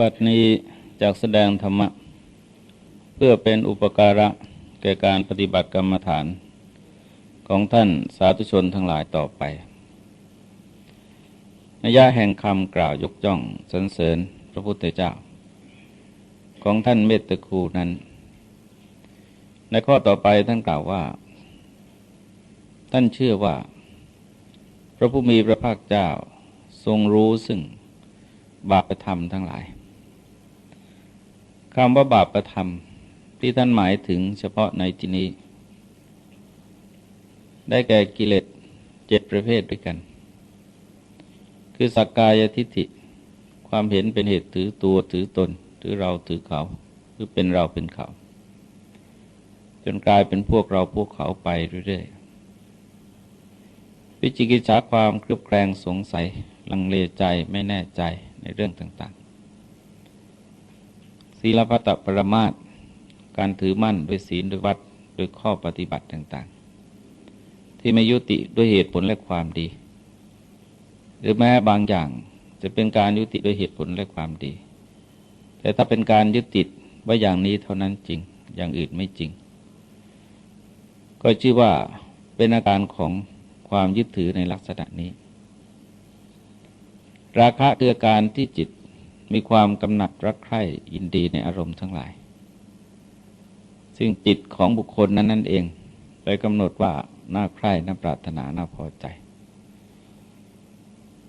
บัดนี้จากแสดงธรรมะ เพื่อเป็นอุปการะแก่การปฏิบัติกรรมฐาน ของท่านสาธุชนทั้งหลายต่อไปนัยยะแห่งคำกล่าวยกย่องสรรเสริญพระพุทธเจ้า ของท่านเมตตคูนั้น ในข้อต่อไปท่านกล่าวว่า ท่านเชื่อว่า พระผู้มีพระภาคเจ้าทรงรู้ซึ่งบาปธรรมทั้งหลาย คำว่าบาปธรรมที่ท่านหมายถึงเฉพาะในที่นี้ ได้แก่กิเลสเจ็ดประเภทด้วยกัน คือสักกายทิฏฐิ ความเห็นเป็นเหตุถือตัวถือตน ถือเราถือเขาหรือเป็นเราเป็นเขา จนกลายเป็นพวกเราพวกเขาไปเรื่อยๆวิจิกิจฉาความเครือบแคลงสงสัย ลังเลใจไม่แน่ใจในเรื่องต่างๆ ศีลพัตปรมาตการถือมั่นโดยศีลโดยวัดโดยข้อปฏิบัติต่าง ๆ ที่ไม่ยุติด้วยเหตุผลและความดี หรือแม้บางอย่างจะเป็นการยุติด้วยเหตุผลและความดี แต่ถ้าเป็นการยึดติดว่าอย่างนี้เท่านั้นจริง อย่างอื่นไม่จริง ก็ชื่อว่าเป็นอาการของความยึดถือในลักษณะนี้ ราคะคือการที่จิต มีความกำหนัดรักใคร่ยินดีในอารมณ์ทั้งหลาย ซึ่งจิตของบุคคลนั้นนั่นเองไปกำหนดว่าน่าใคร่น่าปรารถนาน่าพอใจ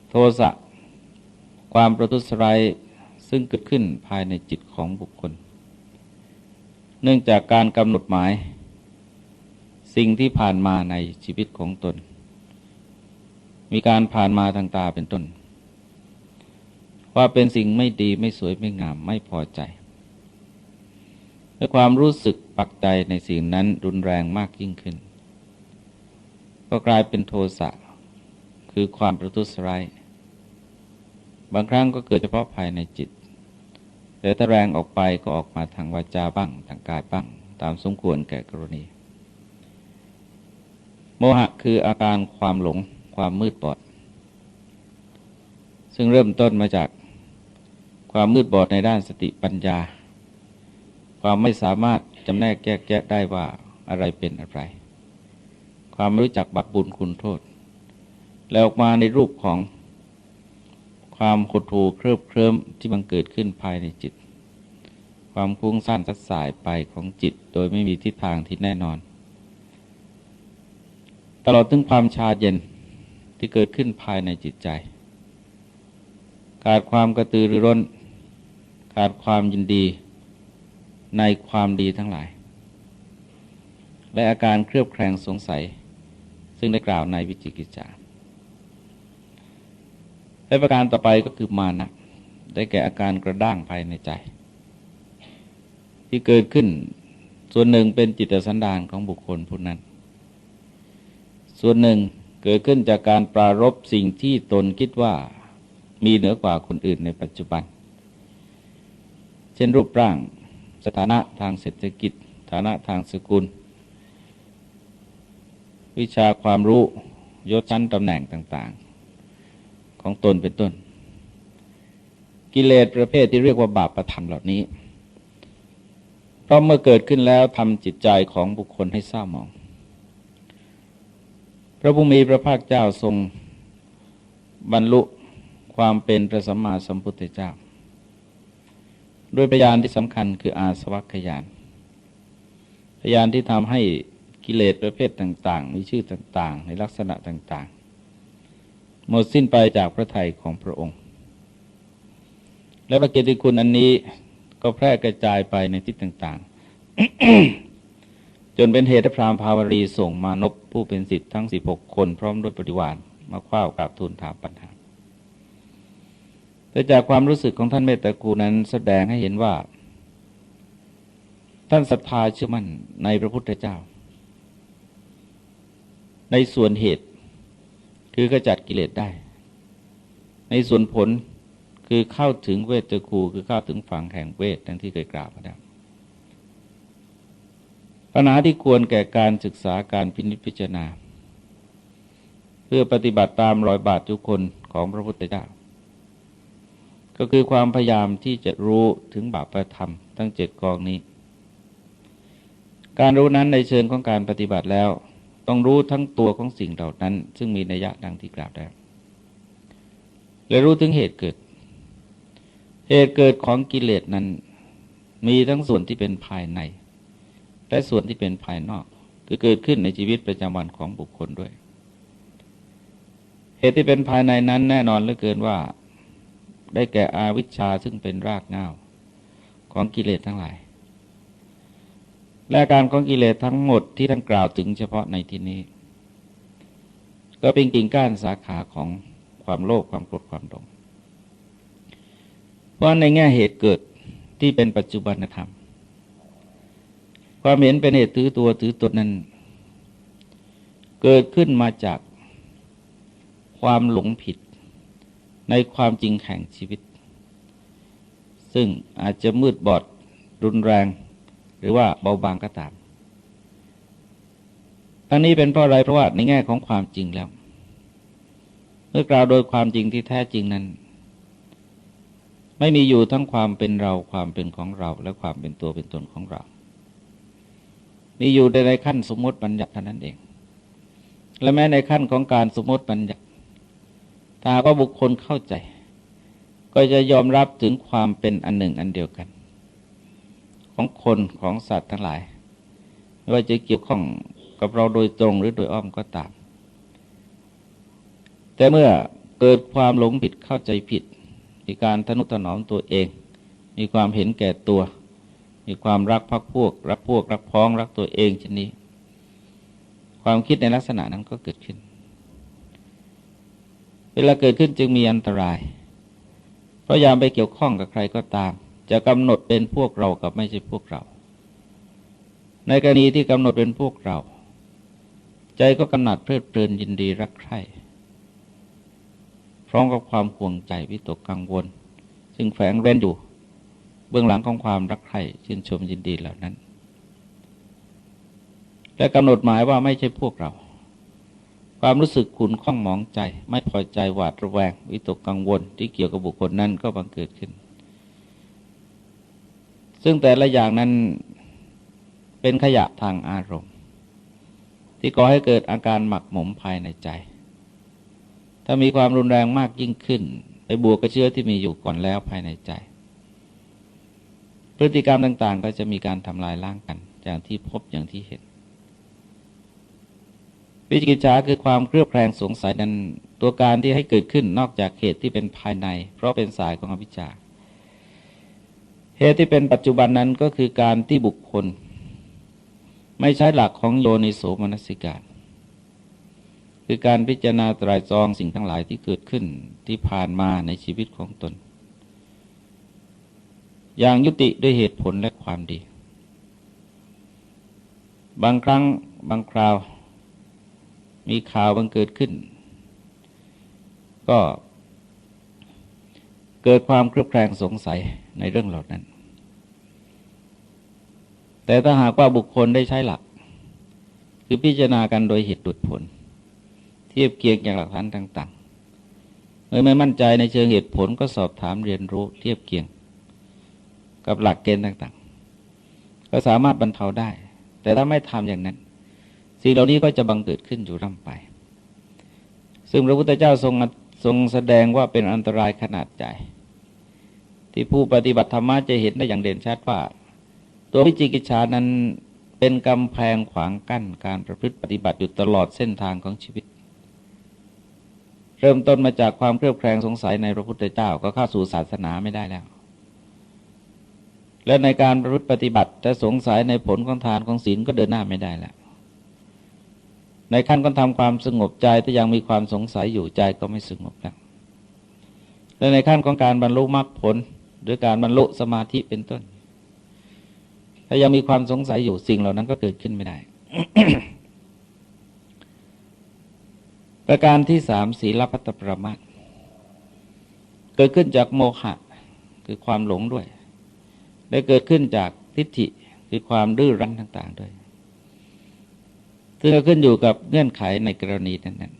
โทสะความประทุษร้ายซึ่งเกิดขึ้นภายในจิตของบุคคล เนื่องจากการกำหนดหมาย สิ่งที่ผ่านมาในชีวิตของตน มีการผ่านมาทางตาเป็นต้น ว่าเป็นสิ่งไม่ดีไม่สวยไม่งามไม่พอใจและความรู้สึกปักใจในสิ่งนั้นรุนแรงมากยิ่งขึ้น ก็กลายเป็นโทสะคือความประทุษร้ายบางครั้งก็เกิดเฉพาะภายในจิตแต่ถ้าแรงออกไปก็ออกมาทางวาจาบ้าง ทางกายบ้าง ตามสมควรแก่กรณี โมหะคืออาการความหลงความมืดบอด ซึ่งเริ่มต้นมาจาก ความมืดบอดในด้านสติปัญญา ความไม่สามารถจำแนกแยกแยะได้ว่าอะไรเป็นอะไร ความรู้จักบักบุญคุณโทษ แล้วออกมาในรูปของความขดหูเครือบเคลิ้มที่มันเกิดขึ้นภายในจิต ความคุ้งสั้นสัดสายไปของจิต โดยไม่มีทิศทางที่แน่นอน ตลอดถึงความชาเย็นที่เกิดขึ้นภายในจิตใจ ขาดความกระตือรือร้น ขาดความยินดีในความดีทั้งหลาย และอาการเครือบแคลงสงสัย ซึ่งได้กล่าวในวิจิกิจจาและประการต่อไปก็คือมานะได้แก่อาการกระด้างภายในใจ ที่เกิดขึ้นส่วนหนึ่งเป็นจิตสันดานของบุคคลผู้นั้น ส่วนหนึ่งเกิดขึ้นจากการปรารบสิ่งที่ตนคิดว่ามีเหนือกว่าคนอื่นในปัจจุบัน ช่นรูปร่าง สถานะทางเศรษฐกิจ ฐานะทางสกุล วิชาความรู้ยศชั้นตำแหน่งต่าง ๆ ของตนเป็นต้น กิเลสประเภทที่เรียกว่าบาปประธรรมเหล่านี้ เพราะเมื่อเกิดขึ้นแล้วทำจิตใจของบุคคลให้เศร้าหมอง พระผู้มีพระภาคเจ้าทรงบรรลุความเป็นพระสัมมาสัมพุทธเจ้า โดยพยานที่สำคัญคืออาสวัคยานพยานที่ทำให้กิเลสประเภทต่าง ๆ มีชื่อต่างๆ ในลักษณะต่างๆ หมดสิ้นไปจากพระทัยของพระองค์ และพระเกียรติคุณอันนี้ก็แพร่กระจายไปในทิศต่าง ๆ จนเป็นเหตุพรามภาวรีส่งมานพผู้เป็นสิทธิ์ทั้งสิบหกคนพร้อมด้วยปริวารมาคว้าวกับทูลถามปัญหา แต่จากความรู้สึกของท่านเมตตากูนั้นแสดงให้เห็นว่า ท่านศรัทธาเชื่อมั่นในพระพุทธเจ้า ในส่วนเหตุคือขจัดกิเลสได้ ในส่วนผลคือเข้าถึงเวทคูคือเข้าถึงฝั่งแห่งเวทดังที่เคยกล่าวมาแล้วปัญหาที่ควรแก่การศึกษาการพินิจพิจารณา เพื่อปฏิบัติตามรอยบาททุกคนของพระพุทธเจ้า ก็คือความพยายามที่จะรู้ถึงบาปประธรรมทั้งเจ็ดกองนี้ การรู้นั้นในเชิงของการปฏิบัติแล้ว ต้องรู้ทั้งตัวของสิ่งเหล่านั้น ซึ่งมีนัยยะดังที่กล่าวแล้วและรู้ถึงเหตุเกิด เหตุเกิดของกิเลสนั้น มีทั้งส่วนที่เป็นภายใน และส่วนที่เป็นภายนอก คือเกิดขึ้นในชีวิตประจำวันของบุคคลด้วย เหตุที่เป็นภายในนั้นแน่นอนเหลือเกินว่า ได้แก่อาวิชชาซึ่งเป็นรากเหง้าของกิเลสทั้งหลาย และการของกิเลสทั้งหมดที่ท่านกล่าวถึงเฉพาะในที่นี้ ก็เป็นกิ่งก้านสาขาของความโลภความโกรธความหลงเพราะในแง่เหตุเกิดที่เป็นปัจจุบันธรรม ความเห็นเป็นเหตุถือตัวถือตนนั้น เกิดขึ้นมาจากความหลงผิด ในความจริงแห่งชีวิต ซึ่งอาจจะมืดบอดรุนแรง หรือว่าเบาบางก็ตามทั้งนี้เป็นเพราะอะไรเพราะว่าในแง่ของความจริงแล้ว เมื่อกล่าวโดยความจริงที่แท้จริงนั้น ไม่มีอยู่ทั้งความเป็นเราความเป็นของเรา และความเป็นตัวเป็นตนของเรา มีอยู่ในขั้นสมมติบัญญัติเท่านั้นเอง และแม้ในขั้นของการสมมติบัญญัติ ถ้าว่าบุคคลเข้าใจ ก็จะยอมรับถึงความเป็นอันหนึ่งอันเดียวกัน ของคนของสัตว์ทั้งหลาย ไม่ว่าจะเกี่ยวข้องกับเราโดยตรงหรือโดยอ้อมก็ตาม แต่เมื่อเกิดความหลงผิดเข้าใจผิด มีการทนุถนอมตัวเอง มีความเห็นแก่ตัว มีความรักพักพวก รักพวก รักพ้อง รักตัวเองชนี้ ความคิดในลักษณะนั้นก็เกิดขึ้น เวลาเกิดขึ้นจึงมีอันตราย เพราะยามไปเกี่ยวข้องกับใครก็ตาม จะกำหนดเป็นพวกเรากับไม่ใช่พวกเรา ในกรณีที่กำหนดเป็นพวกเรา ใจก็กำหนัดเพลิดเพลินยินดีรักใคร่พร้อมกับความห่วงใจวิตกกังวล ซึ่งแฝงเร้นอยู่ เบื้องหลังของความรักใคร่ชื่นชมยินดีเหล่านั้นและกำหนดหมายว่าไม่ใช่พวกเรา ความรู้สึกขุนข้องหมองใจ ไม่พอใจหวาดระแวง วิตกกังวลที่เกี่ยวกับบุคคลนั้นก็บังเกิดขึ้น ซึ่งแต่ละอย่างนั้นเป็นขยะทางอารมณ์ ที่ก่อให้เกิดอาการหมักหมมภายในใจ ถ้ามีความรุนแรงมากยิ่งขึ้น ไปบวกกับเชื้อที่มีอยู่ก่อนแล้วภายในใจ พฤติกรรมต่าง ๆ ก็จะมีการทำลายล้างกัน อย่างที่พบอย่างที่เห็น วิจิกิจฉาคือความเครือบแคลงสงสัยนั้นตัวการที่ให้เกิดขึ้นนอกจากเหตุที่เป็นภายใน เพราะเป็นสายของอวิชชาเหตุที่เป็นปัจจุบันนั้นก็คือการที่บุคคล ไม่ใช้หลักของโยนิโสมนสิการ คือการพิจารณาตรายจองสิ่งทั้งหลายที่เกิดขึ้นที่ผ่านมาในชีวิตของตน อย่างยุติด้วยเหตุผลและความดี บางครั้งบางคราว มีข่าวบังเกิดขึ้น ก็เกิดความเครือบแคลงสงสัยในเรื่องเหล่านั้น แต่ถ้าหากว่าบุคคลได้ใช้หลัก คือพิจารณากันโดยเหตุดุดผล เทียบเคียงอย่างหลักฐานต่างๆเมื่อไม่มั่นใจในเชิงเหตุผลก็สอบถามเรียนรู้เทียบเคียง กับหลักเกณฑ์ต่างๆ ก็สามารถบรรเทาได้ แต่ถ้าไม่ทำอย่างนั้น สิ่งเหล่านี้ก็จะบังเกิดขึ้นอยู่ร่ำไป ซึ่งพระพุทธเจ้าทรงทรงแสดงว่าเป็นอันตรายขนาดใหญ่ที่ผู้ปฏิบัติธรรมะจะเห็นได้อย่างเด่นชัดว่า ตัววิจิกิจฉานั้นเป็นกำแพงขวางกั้นการประพฤติปฏิบัติอยู่ตลอดเส้นทางของชีวิต เริ่มต้นมาจากความเครือบแคลงสงสัยในพระพุทธเจ้าก็เข้าสู่ศาสนาไม่ได้แล้ว และในการประพฤติปฏิบัติถ้าสงสัยในผลของทานของศีลก็เดินหน้าไม่ได้แล้ว ในขั้นก็ทำความสงบใจถ้ายังมีความสงสัยอยู่ใจก็ไม่สงบแล้วและในขั้นของการบรรลุมรรคผลหรือการบรรลุสมาธิเป็นต้น ถ้ายังมีความสงสัยอยู่สิ่งเหล่านั้นก็เกิดขึ้นไม่ได้ ประการที่สามศีลพัตประมาทเกิดขึ้นจากโมหะคือความหลงด้วยได้เกิดขึ้นจากทิฏฐิคือความดื้อรั้นต่าง ๆ ด้วย ซึ่งก็ขึ้นอยู่กับเงื่อนไขในกรณีนั้น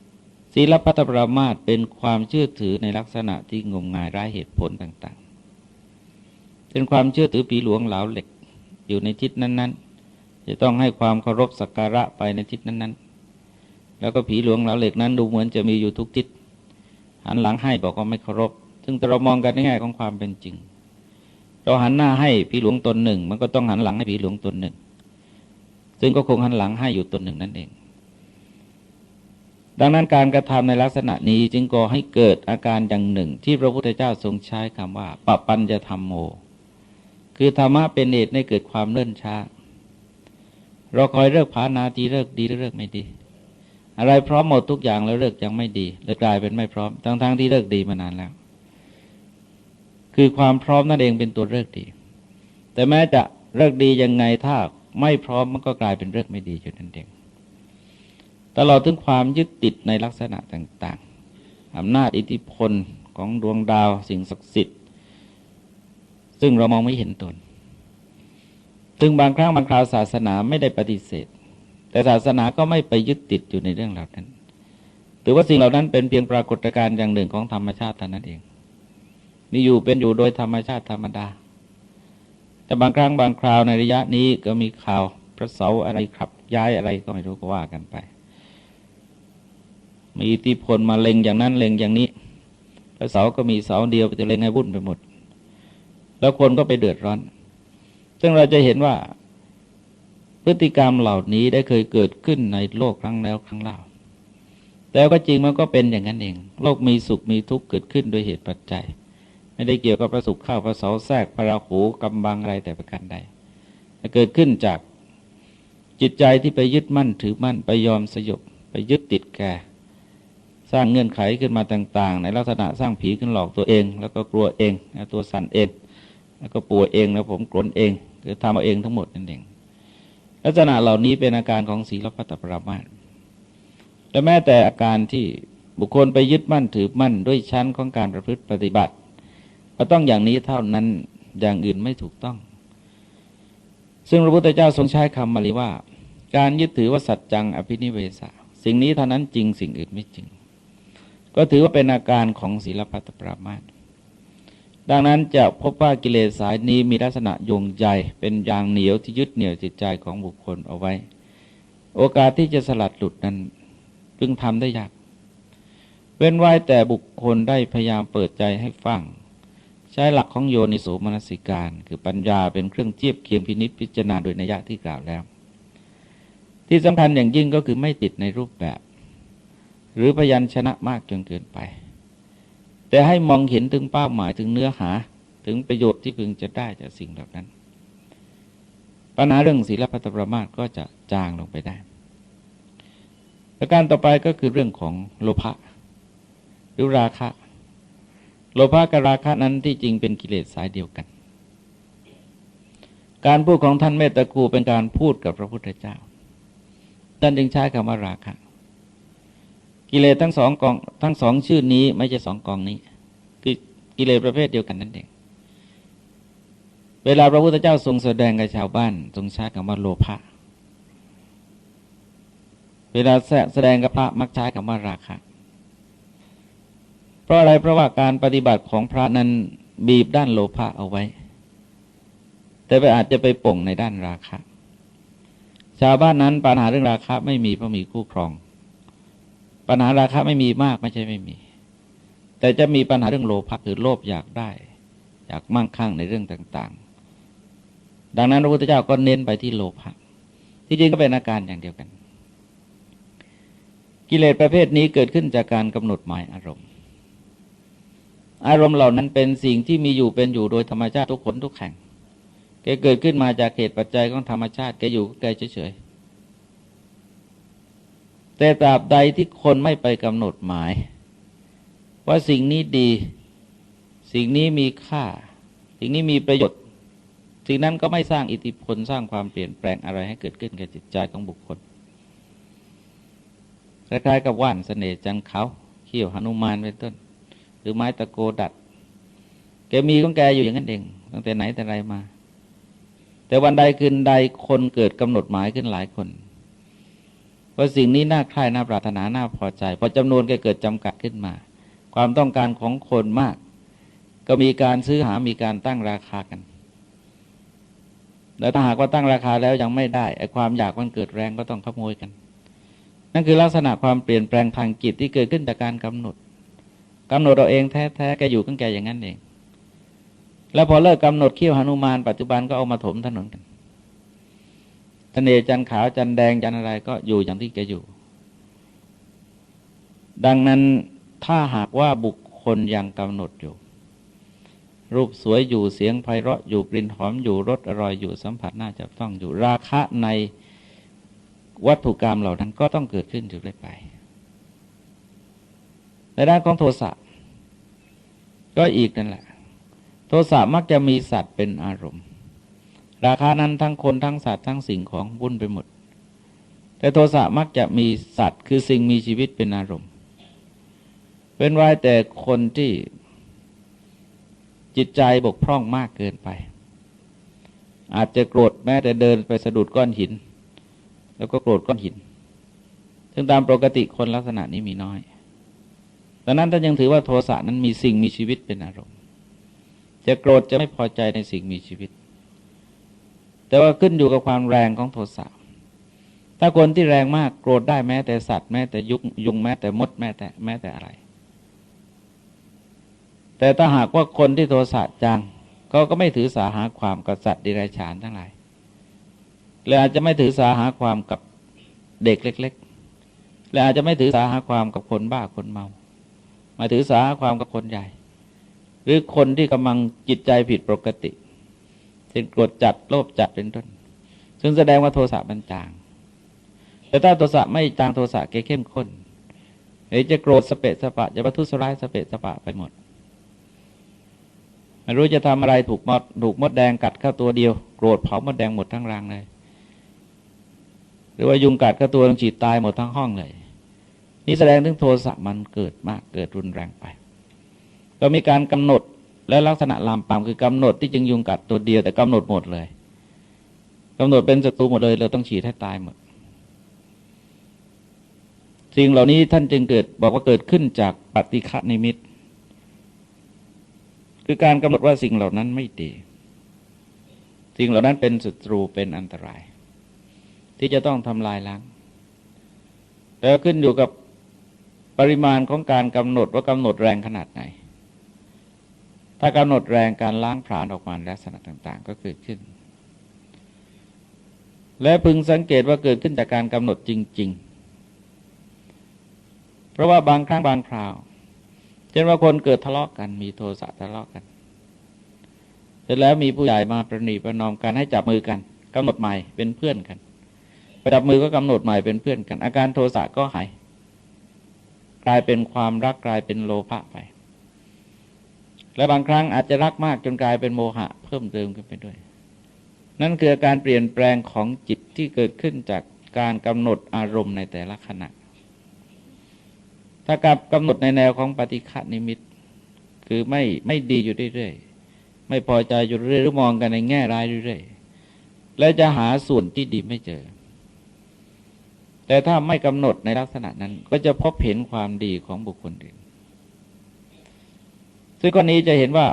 ๆศีลพัตปรามาตเป็นความเชื่อถือในลักษณะที่งมงายไร้เหตุผลต่างๆ เป็นความเชื่อถือผีหลวงเหลาเหล็กอยู่ในทิศนั้น ๆ จะต้องให้ความเคารพสักการะไปในทิศนั้นๆ แล้วก็ผีหลวงเหลาเหล็กนั้นดูเหมือนจะมีอยู่ทุกทิศหันหลังให้บอกว่าไม่เคารพ ซึ่งเรามองกันในแง่ของความเป็นจริง เราหันหน้าให้ผีหลวงตนหนึ่ง มันก็ต้องหันหลังให้ผีหลวงตนหนึ่ง ซึ่งก็คงหันหลังให้อยู่ตนหนึ่งนั่นเอง ดังนั้นการกระทำในลักษณะนี้จึงก่อให้เกิดอาการอย่างหนึ่ง ที่พระพุทธเจ้าทรงใช้คำว่าปปัญจะธรรมโม คือธรรมะเป็นเหตุให้เกิดความเลื่อนช้า เราคอยเลิกผานาทีเลิกดีหรือเลิกไม่ดี อะไรพร้อมหมดทุกอย่างแล้วเลิกยังไม่ดีเลยกลายเป็นไม่พร้อม ทั้งๆทที่เลิกดีมานานแล้ว คือความพร้อมนั่นเองเป็นตัวเลิกดี แต่แม้จะเลิกดียังไงถ้า ไม่พร้อมมันก็กลายเป็นเลิกไม่ดีอยู่นั่นเองตลอดถึงความยึดติดในลักษณะต่างๆอำนาจอิทธิพลของดวงดาวสิ่งศักดิ์สิทธิ์ ซึ่งเรามองไม่เห็นตนซึ่งบางครั้งบางคราวศาสนาไม่ได้ปฏิเสธ แต่ศาสนาก็ไม่ไปยึดติดอยู่ในเรื่องเหล่านั้นถือว่าสิ่งเหล่านั้นเป็นเพียงปรากฏการณ์อย่างหนึ่งของธรรมชาติเท่านั้นเองมีอยู่เป็นอยู่โดยธรรมชาติธรรมดา แต่บางครั้งบางคราวในระยะนี้ก็มีข่าวพระเสาอะไรขับย้ายอะไรก็ไม่รู้ก็ว่ากันไป มีอิทธิพลมาเล็งอย่างนั้นเล็งอย่างนี้ พระเสาก็มีเสาเดียวจะเล็งให้วุ่นไปหมด แล้วคนก็ไปเดือดร้อน ซึ่งเราจะเห็นว่าพฤติกรรมเหล่านี้ได้เคยเกิดขึ้นในโลกครั้งแล้วครั้งเล่า แต่ก็จริงมันก็เป็นอย่างนั้นเอง โลกมีสุขมีทุกข์เกิดขึ้นโดยเหตุปัจจัย ไม่ได้เกี่ยวกับประสุขข้าวพระเสาแทรกพระราหูกำบังอะไรแต่ประการใดเกิดขึ้นจากจิตใจที่ไปยึดมั่นถือมั่นไปยอมสยบไปยึดติดแก่สร้างเงื่อนไขขึ้นมาต่าง ๆ ในลักษณะสร้างผีขึ้นหลอกตัวเอง แล้วก็กลัวเองตัวสั่นเอง แล้วก็ป่วยเองแล้วผมกลนเองคือทำเอาเองทั้งหมดนั่นเองลักษณะเหล่านี้เป็นอาการของศีลพัตปรามาสและแม้แต่อาการที่บุคคลไปยึดมั่นถือมั่นด้วยชั้นของการประพฤติปฏิบัติ ต้องอย่างนี้เท่านั้นอย่างอื่นไม่ถูกต้อง ซึ่งพระพุทธเจ้าทรงใช้คำมาลีว่า การยึดถือว่าสัจจังอภินิเวสสิ่งนี้เท่านั้นจริงสิ่งอื่นไม่จริง ก็ถือว่าเป็นอาการของศีลพัตปรามาสดังนั้นจะพบว่ากิเลสสายนี้มีลักษณะยงใหญ่เป็นยางเหนียวที่ยึดเหนี่ยวจิตใจของบุคคลเอาไว้ โอกาสที่จะสลัดหลุดนั้นจึงทำได้ยาก เว้นไว้แต่บุคคลได้พยายามเปิดใจให้ฟัง ใช้หลักของโยนิโสมนสิการ คือปัญญาเป็นเครื่องเทียบเคียงพินิษพิจารณาโดยนัยยะที่กล่าวแล้ว ที่สำคัญอย่างยิ่งก็คือไม่ติดในรูปแบบ หรือพยัญชนะมากจนเกินไป แต่ให้มองเห็นถึงเป้าหมายถึงเนื้อหาถึงประโยชน์ที่พึงจะได้จากสิ่งเหล่านั้น ปัญหาเรื่องศีลพัตประมาทก็จะจางลงไปได้ประการต่อไปก็คือเรื่องของโลภะหรือราคะ โลภะกับราคะนั้นที่จริงเป็นกิเลสสายเดียวกัน การพูดของท่านเมตตาคูเป็นการพูดกับพระพุทธเจ้า ท่านจึงใช้คำว่าราคะ กิเลสทั้งสองกองทั้งสองชื่อนี้ไม่ใช่สองกองนี้ คือกิเลสประเภทเดียวกันนั่นเอง เวลาพระพุทธเจ้าทรงแสดงกับชาวบ้านทรงใช้คำว่าโลภะ เวลาแสดงกับพระมักใช้คำว่าราคะ เพราะอะไรเพราะว่าการปฏิบัติของพระนั้นบีบด้านโลภะเอาไว้ แต่ไปอาจจะไปป่งในด้านราคะ ชาวบ้านนั้นปัญหาเรื่องราคะไม่มีเพราะมีคู่ครอง ปัญหาราคาไม่มีมากไม่ใช่ไม่มี แต่จะมีปัญหาเรื่องโลภะคือโลภอยากได้ อยากมั่งคั่งในเรื่องต่าง ๆ ดังนั้นพระพุทธเจ้าก็เน้นไปที่โลภะที่จริงก็เป็นอาการอย่างเดียวกัน กิเลสประเภทนี้เกิดขึ้นจากการกำหนดหมายอารมณ์ อารมณ์เหล่านั้นเป็นสิ่งที่มีอยู่เป็นอยู่โดยธรรมชาติทุกคนทุกแห่งแกเกิดขึ้นมาจากเหตุปัจจัยของธรรมชาติแกอยู่แกเฉยแต่ตราบใดที่คนไม่ไปกำหนดหมาย ว่าสิ่งนี้ดี สิ่งนี้มีค่า สิ่งนี้มีประโยชน์สิ่งนั้นก็ไม่สร้างอิทธิพลสร้างความเปลี่ยนแปลงอะไรให้เกิดขึ้นกับจิตใจของบุคคลคล้ายๆกับว่านเสน่ห์จันเขาเขี้ยวหนุมานเป็นต้น รือไม้ตะโกดัด แกมีของแกอยู่อย่างนั้นเอง ตั้งแต่ไหนแต่ไรมา แต่วันใดคืนใดคนเกิดกำหนดหมายขึ้นหลายคนว่าสิ่งนี้น่าใคร่น่าปรารถนาน่าพอใจพอจำนวนแกเกิดจำกัดขึ้นมา ความต้องการของคนมาก ก็มีการซื้อหามีการตั้งราคากันแล้วถ้าหากว่าตั้งราคาแล้วยังไม่ได้ไอ้ความอยากมันเกิดแรงก็ต้องขโมยกัน นั่นคือลักษณะความเปลี่ยนแปลงทางจิตที่เกิดขึ้นจากการกำหนด กำหนดเราเองแท้ๆแกอยู่กันแกอย่างนั้นเอง แล้วพอเลิกกำหนดเขี้ยวหนุมานปัจจุบันก็เอามาถมถนนกันทะเนจันขาวจันแดงจันอะไรก็อยู่อย่างที่แกอยู่ ดังนั้นถ้าหากว่าบุคคลยังกำหนดอยู่ รูปสวยอยู่เสียงไพเราะอยู่กลิ่นหอมอยู่รสอร่อยอยู่สัมผัสน่าจับต้องอยู่ราคะในวัตถุกรรมเหล่านั้นก็ต้องเกิดขึ้นอยู่เรื่อยไป ในด้านของโทสะก็อีกนั่นแหละ โทสะมักจะมีสัตว์เป็นอารมณ์ ราคานั้นทั้งคนทั้งสัตว์ทั้งสิ่งของวุ่นไปหมด แต่โทสะมักจะมีสัตว์คือสิ่งมีชีวิตเป็นอารมณ์ เป็นไว้แต่คนที่จิตใจบกพร่องมากเกินไป อาจจะโกรธแม้แต่เดินไปสะดุดก้อนหิน แล้วก็โกรธก้อนหิน ซึ่งตามปกติคนลักษณะนี้มีน้อย ดังนั้นท่านยังถือว่าโทสะนั้นมีสิ่งมีชีวิตเป็นอารมณ์ จะโกรธจะไม่พอใจในสิ่งมีชีวิต แต่ว่าขึ้นอยู่กับความแรงของโทสะถ้าคนที่แรงมากโกรธได้แม้แต่สัตว์แม้แต่ยุงยุงแม้แต่มดแม้แต่แม้แต่อะไร แต่ถ้าหากว่าคนที่โทสะจังเขาก็ไม่ถือสาหาความกับสัตว์ดิเรกชันทั้งหลายและอาจจะไม่ถือสาหาความกับเด็กเล็ก ๆ และอาจจะไม่ถือสาหาความกับคนบ้าคนเมา มาถือสาความกับคนใหญ่ หรือคนที่กำลังจิตใจผิดปกติเช่นโกรธจัดโลภจัดเป็นต้น ซึ่งแสดงว่าโทสะมันจาง แต่ถ้าโทสะไม่จางโทสะเกเข้มข้นเฮ้จะโกรธสเปะสปะจะประทุษร้ายสเปะสปะไปหมดไม่รู้จะทำอะไรถูกมดถูกมดแดงกัดเข้าตัวเดียวโกรธเผามดแดงหมดทั้งรังเลย หรือว่ายุงกัดเข้าตัวฉีดตายหมดทั้งห้องเลย นี่แสดงถึงโทสะมันเกิดมากเกิดรุนแรงไป ก็มีการกำหนดและลักษณะลามปามคือกำหนดที่จึงยุงกัดตัวเดียวแต่กำหนดหมดเลยกำหนดเป็นศัตรูหมดเลย เราต้องฉีดให้ตายหมดสิ่งเหล่านี้ท่านจึงเกิดบอกว่าเกิดขึ้นจากปฏิฆะนิมิต คือการกำหนดว่าสิ่งเหล่านั้นไม่ดีสิ่งเหล่านั้นเป็นศัตรูเป็นอันตราย ที่จะต้องทำลายล้างแต่ขึ้นอยู่กับ ปริมาณของการกำหนดว่ากำหนดแรงขนาดไหน ถ้ากำหนดแรงการล้างผลาญออกมาลักษณะต่าง ๆ ก็เกิดขึ้น และพึงสังเกตว่าเกิดขึ้นจากการกำหนดจริง ๆ เพราะว่าบางครั้งบางคราว เช่นว่าคนเกิดทะเลาะกกันมีโทสะทะเลาะกกันเสร็จแล้วมีผู้ใหญ่มาประนีประนอมกันให้จับมือกันกำหนดใหม่เป็นเพื่อนกันไปจับมือก็กำหนดใหม่เป็นเพื่อนกัน อาการโทสะก็หาย กลายเป็นความรักกลายเป็นโลภะไป และบางครั้งอาจจะรักมากจนกลายเป็นโมหะ เพิ่มเติมขึ้นไปด้วย นั่นคือการเปลี่ยนแปลงของจิตที่เกิดขึ้นจากการกำหนดอารมณ์ในแต่ละขณะ ถ้ากับกำหนดในแนวของปฏิฆะนิมิต คือไม่ไม่ดีอยู่เรื่อยๆไม่พอใจอยู่เรื่อยหรือมองกันในแง่ร้ายเรื่อยๆและจะหาส่วนที่ดีไม่เจอ แต่ถ้าไม่กำหนดในลักษณะนั้น ก็จะพบเห็นความดีของบุคคลอื่น ซึ่งกรณีจะเห็นว่า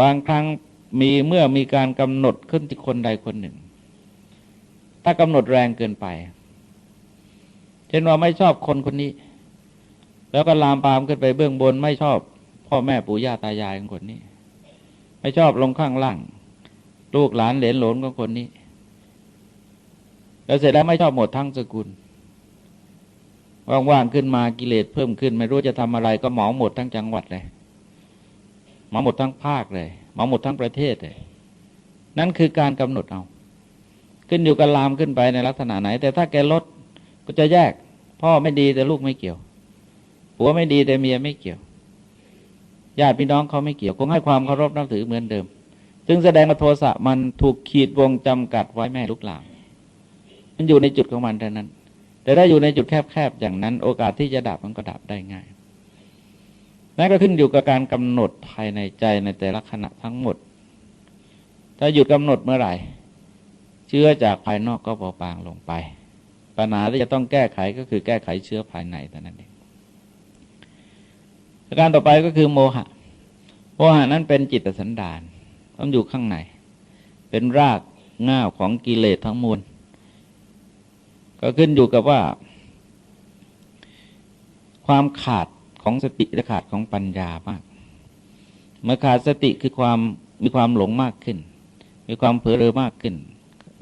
บางครั้งมีเมื่อมีการกำหนดขึ้นที่คนใดคนหนึ่ง ถ้ากำหนดแรงเกินไป เช่นว่าไม่ชอบคนคนนี้ แล้วก็ลามปามขึ้นไปเบื้องบน ไม่ชอบพ่อแม่ปู่ย่าตายายของคนนี้ ไม่ชอบลงข้างล่าง ลูกหลานเหลนหลนของคนนี้ แล้วเสร็จแล้วไม่ชอบหมดทั้งสกุล ว่างๆขึ้นมากิเลสเพิ่มขึ้น ไม่รู้จะทำอะไรก็หมองหมดทั้งจังหวัดเลยหมาหมดทั้งภาคเลยหมาหมดทั้งประเทศเลยนั่นคือการกำหนดเอา ขึ้นอยู่กับลามขึ้นไปในลักษณะไหน แต่ถ้าแกลดก็จะแยก พ่อไม่ดีแต่ลูกไม่เกี่ยวผัวไม่ดีแต่เมียไม่เกี่ยวญาติพี่น้องเขาไม่เกี่ยวคงให้ความเคารพนับถือเหมือนเดิม จึงแสดงว่าโทสะมันถูกขีดวงจำกัดไว้แม่ลูกหลานมันอยู่ในจุดของมันเท่านั้น แต่ถ้าอยู่ในจุดแคบๆอย่างนั้น โอกาสที่จะดับมันก็ดับได้ง่ายนั่นก็ขึ้นอยู่กับการกำหนดภายในใจในแต่ละขณะทั้งหมด ถ้าหยุดกำหนดเมื่อไหร่ เชื้อจากภายนอกก็เบาบางลงไป ปัญหาที่จะต้องแก้ไขก็คือแก้ไขเชื้อภายในแต่นั้นเองการต่อไปก็คือโมหะ โมหะนั้นเป็นจิตสันดานต้องอยู่ข้างใน เป็นรากง่าวของกิเลสทั้งมวล ก็ขึ้นอยู่กับว่า ความขาดของสติและขาดของปัญญามาก เมื่อขาดสติคือความมีความหลงมากขึ้น มีความเผลอเรอมากขึ้น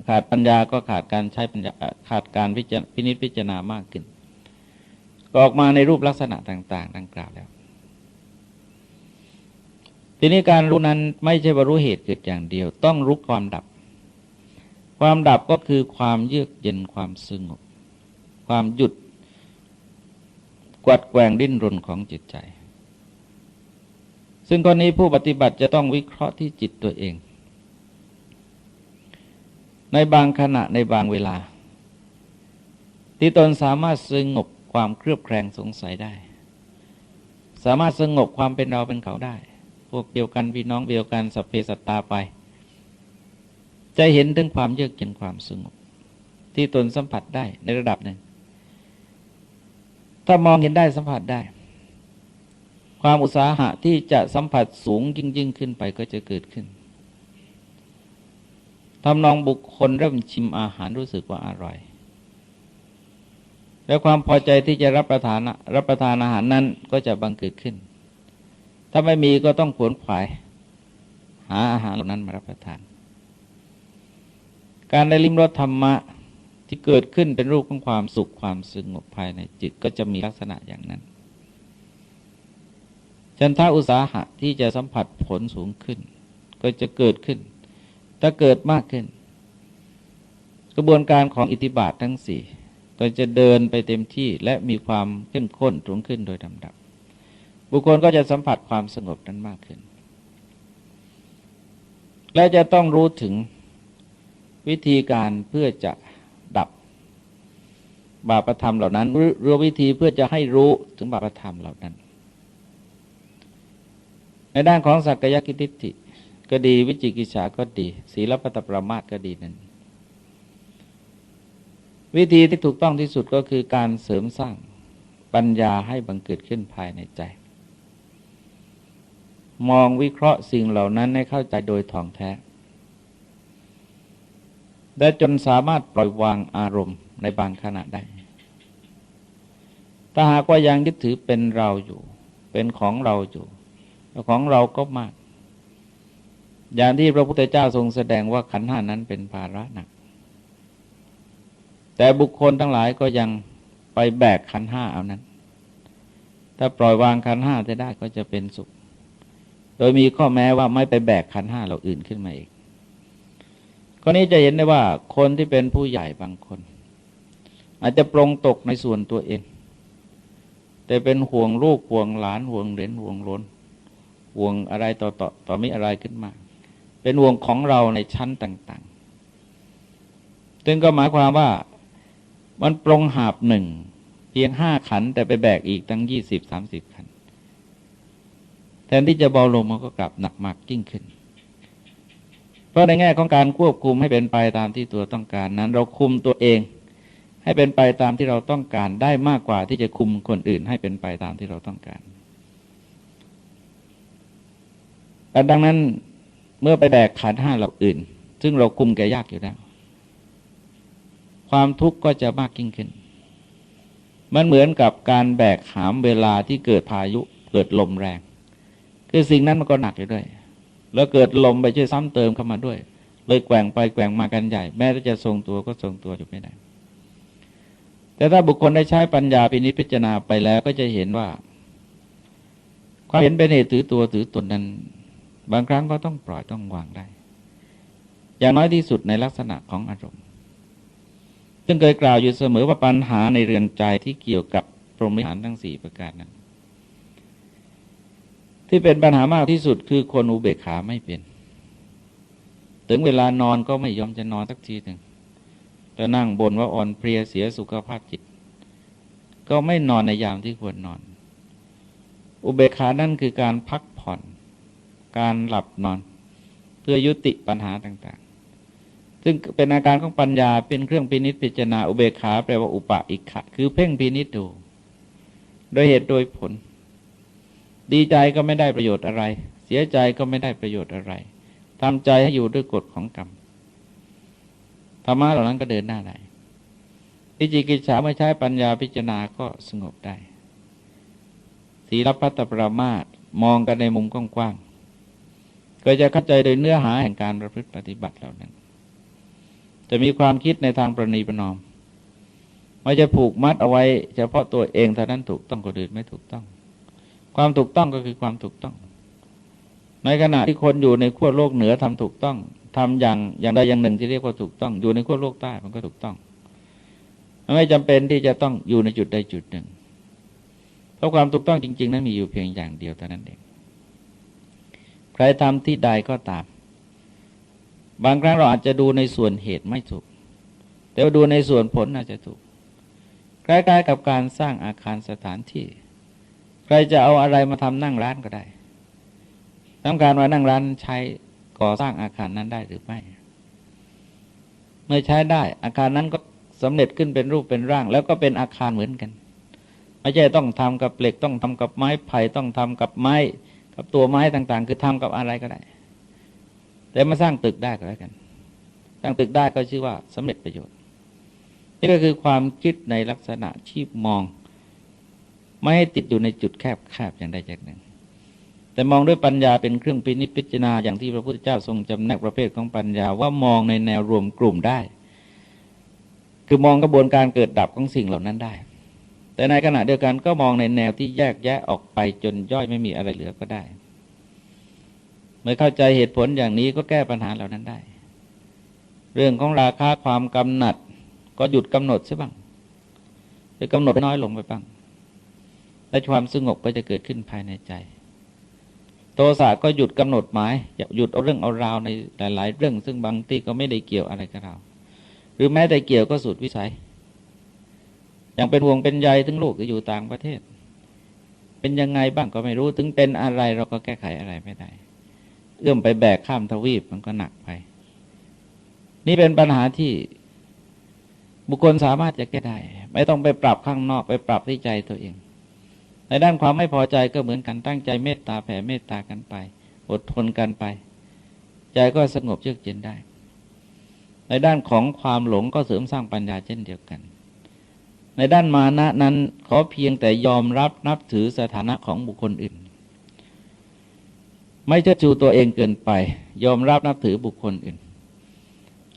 ขาดปัญญาก็ขาดการใช้ปัญญาขาดการพิจพินิจพิจารณามากขึ้น ก็ออกมาในรูปลักษณะต่าง ๆ ดังกล่าวแล้ว ทีนี้การรู้นั้นไม่ใช่ว่ารู้เหตุเกิดอย่างเดียว ต้องรู้ความดับ ความดับก็คือความเยือกเย็นความสงบ ความหยุด กวัดแกงดิ้นรนของจิตใจ ซึ่งกรณีผู้ปฏิบัติจะต้องวิเคราะห์ที่จิตตัวเอง ในบางขณะในบางเวลา ที่ตนสามารถสงบความเครือบแคลงสงสัยได้ สามารถสงบความเป็นเราเป็นเขาได้ พวกเดียวกันพี่น้องเดียวกันสัพเพสัตตาไป จะเห็นถึงความเยือกเย็นความสงบ ที่ตนสัมผัสได้ในระดับหนึ่ง ถ้ามองเห็นได้สัมผัสได้ ความอุตสาหะที่จะสัมผัสสูงยิ่งยิ่งขึ้นไปก็จะเกิดขึ้นทำนองบุคคลเริ่มชิมอาหารรู้สึกว่าอร่อย และความพอใจที่จะรับประทานรับประทานอาหารนั้นก็จะบังเกิดขึ้น ถ้าไม่มีก็ต้องขวนขวาย หาอาหารเหล่านั้นมารับประทาน การได้ลิ้มรสธรรมะที่เกิดขึ้นเป็นรูปของความสุขความสงบภายในจิตก็จะมีลักษณะอย่างนั้นฉันทาอุตสาหะที่จะสัมผัสผลสูงขึ้น ก็จะเกิดขึ้น ถ้าเกิดมากขึ้น กระบวนการของอิทธิบาททั้งสี่ก็จะเดินไปเต็มที่และมีความเข้มข้นสูงขึ้นโดยลำดับ บุคคลก็จะสัมผัสความสงบนั้นมากขึ้น และจะต้องรู้ถึง วิธีการเพื่อจะดับบาปธรรมเหล่านั้นเรือวิธีเพื่อจะให้รู้ถึงบาปธรรมเหล่านั้น ในด้านของสักกายกิติทิก็ดีวิจิกิจฉาก็ดี ศีลปัตประมาทก็ดีนั้น วิธีที่ถูกต้องที่สุดก็คือการเสริมสร้างปัญญาให้บังเกิดขึ้นภายในใจ มองวิเคราะห์สิ่งเหล่านั้นให้เข้าใจโดยท่องแท้ และจนสามารถปล่อยวางอารมณ์ในบางขณะได้ ถ้าหากว่ายังยึดถือเป็นเราอยู่ เป็นของเราอยู่ของเราก็มาก อย่างที่พระพุทธเจ้าทรงแสดงว่าขันห้านั้นเป็นภาระหนัก แต่บุคคลทั้งหลายก็ยังไปแบกขันห้าเอานั้น ถ้าปล่อยวางขันห้าจะได้ก็จะเป็นสุข โดยมีข้อแม้ว่าไม่ไปแบกขันห้าเราอื่นขึ้นมาอีก ข้อนี้จะเห็นได้ว่าคนที่เป็นผู้ใหญ่บางคน อาจจะปรงตกในส่วนตัวเอง แต่เป็นห่วงลูกห่วงหลานห่วงเหรนห่วงล้นห่วงอะไรต่อต่อต่อมีอะไรขึ้นมา เป็นห่วงของเราในชั้นต่างๆซึ่งก็หมายความว่ามันปรงหาบหนึ่งเพียงห้าขัน แต่ไปแบกอีกตั้งยี่สิบสามสิบขัน แทนที่จะเบาลงมันก็กลับหนักมากยิ่งขึ้น เพราะในแง่ของการควบคุมให้เป็นไปตามที่ตัวต้องการนั้น เราคุมตัวเอง ให้เป็นไปตามที่เราต้องการได้มากกว่าที่จะคุมคนอื่นให้เป็นไปตามที่เราต้องการแต่ดังนั้นเมื่อไปแบกขันห้าเราอื่น ซึ่งเราคุมแกยากอยู่แล้ว ความทุกข์ก็จะมากยิ่งขึ้น มันเหมือนกับการแบกหามเวลาที่เกิดพายุเกิดลมแรง คือสิ่งนั้นมันก็หนักอยู่ด้วย แล้วเกิดลมไปช่วยซ้ำเติมเข้ามาด้วย เลยแกว่งไปแกว่งมากันใหญ่ แม้จะทรงตัวก็ทรงตัวอยู่ไม่ได้ แต่ถ้าบุคคลได้ใช้ปัญญาพินิจพิจารณาไปแล้วก็จะเห็นว่า ความเห็นเป็นเหตุถือตัวถือตนนั้น บางครั้งก็ต้องปล่อยต้องวางได้ อย่างน้อยที่สุดในลักษณะของอารมณ์ ซึ่งเคยกล่าวอยู่เสมอว่าปัญหาในเรือนใจที่เกี่ยวกับพรหมิหารทั้งสี่ประการนั้น ที่เป็นปัญหามากที่สุดคือคนอุเบกขาไม่เป็น ถึงเวลานอนก็ไม่ยอมจะนอนสักทีหนึ่งจะนั่งบนว่าอ่อนเพลียเสียสุขภาพจิต ก็ไม่นอนในยามที่ควรนอน อุเบกขานั่นคือการพักผ่อน การหลับนอน เพื่อยุติปัญหาต่าง ๆ ซึ่งเป็นอาการของปัญญาเป็นเครื่องพินิษพิจารณาอุเบกขาแปลว่าอุปะอิขะคือเพ่งพินิษดู โดยเหตุโดยผล ดีใจก็ไม่ได้ประโยชน์อะไร เสียใจก็ไม่ได้ประโยชน์อะไรทำใจให้อยู่ด้วยกฎของกรรมธรรมะเหล่านั้นก็เดินหน้าได้อิจิกิจฉาไม่ใช้ปัญญาพิจารณาก็สงบได้ศีลพัตตปรามาตมองกันในมุมกว้างๆก็จะเข้าใจโดยเนื้อหาแห่งการประพฤติปฏิบัติเหล่านั้น จะมีความคิดในทางประนีประนอมไม่จะผูกมัดเอาไว้ เฉพาะตัวเองเท่านั้นถูกต้องคนอื่นไม่ถูกต้อง ความถูกต้องก็คือความถูกต้อง ในขณะที่คนอยู่ในขั้วโลกเหนือทำถูกต้องทำอย่างอย่างใดอย่างหนึ่งที่เรียกว่าถูกต้อง อยู่ในขั้วโลกใต้มันก็ถูกต้อง ไม่จำเป็นที่จะต้องอยู่ในจุดใดจุดหนึ่ง เพราะความถูกต้องจริง ๆ นั้นมีอยู่เพียงอย่างเดียวเท่านั้นเองใครทำที่ใดก็ตาม บางครั้งเราอาจจะดูในส่วนเหตุไม่ถูก แต่ว่าดูในส่วนผลอาจจะถูกคล้ายๆกับการสร้างอาคารสถานที่ ใครจะเอาอะไรมาทำนั่งร้านก็ได้ต้องการว่านั่งร้านใช้ก่อสร้างอาคารนั้นได้หรือไม่ เมื่อใช้ได้ อาคารนั้นก็สำเร็จขึ้นเป็นรูปเป็นร่าง แล้วก็เป็นอาคารเหมือนกันไม่ใช่ต้องทำกับเหล็กต้องทำกับไม้ไผ่ต้องทำกับไม้ กับตัวไม้ต่างๆ คือทำกับอะไรก็ได้ แต่มาสร้างตึกได้ก็แล้วกันสร้างตึกได้ก็ชื่อว่าสำเร็จประโยชน์ นี่ก็คือความคิดในลักษณะชีพมอง ไม่ให้ติดอยู่ในจุดแคบๆอย่างใดอย่างหนึ่ง แต่มองด้วยปัญญาเป็นเครื่องพินิจพิจารณาอย่างที่พระพุทธเจ้าทรงจำแนกประเภทของปัญญาว่ามองในแนวรวมกลุ่มได้ คือมองกระบวนการเกิดดับของสิ่งเหล่านั้นได้ แต่ในขณะเดียวกันก็มองในแนวที่แยกแยะออกไปจนย่อยไม่มีอะไรเหลือก็ได้ เมื่อเข้าใจเหตุผลอย่างนี้ก็แก้ปัญหาเหล่านั้นได้ เรื่องของราคาความกำหนัด ก็หยุดกำหนดซะบ้างไปกำหนดน้อยลงไปบ้าง และความสงบก็จะเกิดขึ้นภายในใจ โทสะก็หยุดกำหนดหมายหยุดเอาเรื่องเอาราวในหลาย ๆ เรื่อง ซึ่งบางที่ก็ไม่ได้เกี่ยวอะไรกับเรา หรือแม้แต่เกี่ยวก็สุดวิสัย อย่างเป็นห่วงเป็นใยถึงลูกจะอยู่ต่างประเทศ เป็นยังไงบ้างก็ไม่รู้ถึงเป็นอะไรเราก็แก้ไขอะไรไม่ได้ เอื้อมไปแบกข้ามทวีปมันก็หนักไป นี่เป็นปัญหาที่บุคคลสามารถจะแก้ได้ ไม่ต้องไปปรับข้างนอกไปปรับที่ใจตัวเอง ในด้านความไม่พอใจก็เหมือนกันตั้งใจเมตตาแผ่เมตตากันไป อดทนกันไป ใจก็สงบเยือกเย็นได้ ในด้านของความหลงก็เสริมสร้างปัญญาเช่นเดียวกัน ในด้านมานะนั้นขอเพียงแต่ยอมรับนับถือสถานะของบุคคลอื่น ไม่เชิดชูตัวเองเกินไป ยอมรับนับถือบุคคลอื่น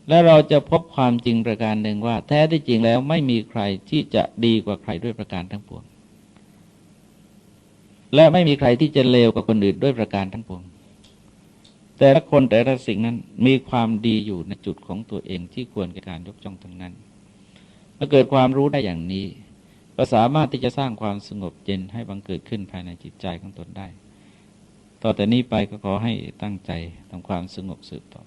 และเราจะพบความจริงประการหนึ่งว่า แท้ที่จริงแล้วไม่มีใครที่จะดีกว่าใครด้วยประการทั้งปวง และไม่มีใครที่จะเลวกว่าคนอื่นด้วยประการทั้งปวง แต่ละคนแต่ละสิ่งนั้นมีความดีอยู่ในจุดของตัวเองที่ควรแก่การยกจ้องทั้งนั้นเมื่อเกิดความรู้ได้อย่างนี้ก็สามารถที่จะสร้างความสงบเย็นให้บังเกิดขึ้นภายในจิตใจของตนได้ ต่อแต่นี้ไปก็ขอให้ตั้งใจทำความสงบสืบต่อ